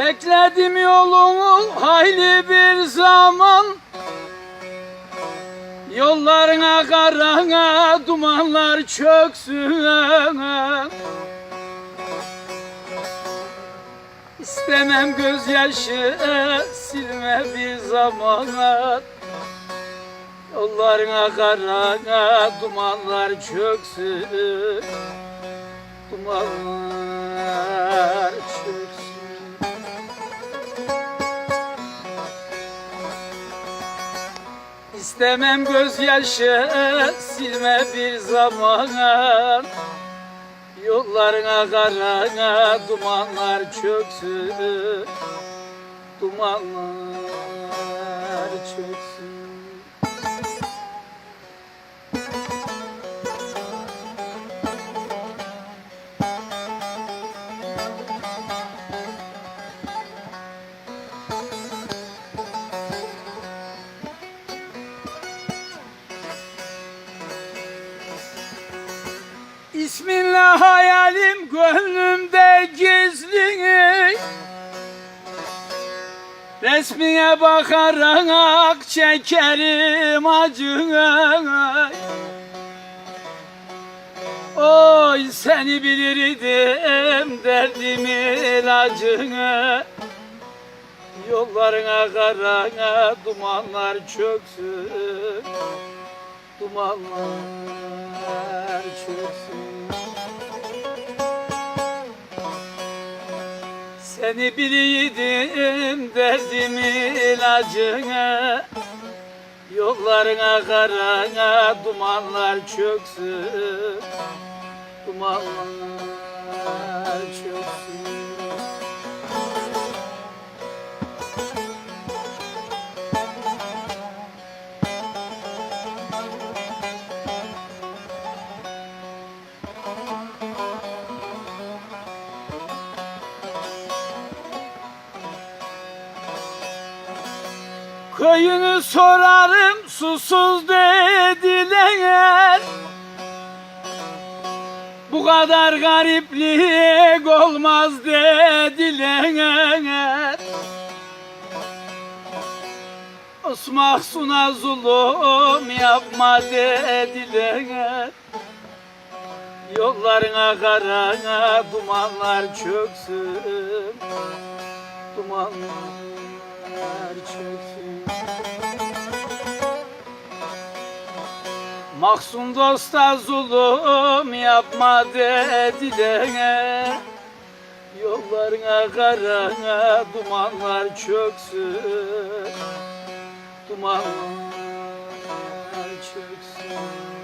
Bekledim yolunu hayli bir zaman. Yollarına karana dumanlar çöksün. İstemem gözyaşı silme bir zaman. Yollarına karana dumanlar çöksün. Dumanlar çöksün İstemem gözyaşı silme bir zaman Yollarına karana dumanlar çöksün Dumanlar çöksün İsminle hayalim gönlümde gizli. Resmine bakarak çekerim acını Oy seni bilirdim derdimin ilacını Yollarına karana dumanlar çöksün Dumanlar çöksün Seni biliydim derdimin ilacını Yollarına karana dumanlar çöksün. Dumanlar Köyünü sorarım susuz dediler. Bu kadar gariplik olmaz dediler. Osman Suna zulüm yapma dediler. Yollarına karana dumanlar çöksün. Dumanlar Maksum dosta zulüm yapma dediler Yollarına karana dumanlar çöksün. Dumanlar çöksün.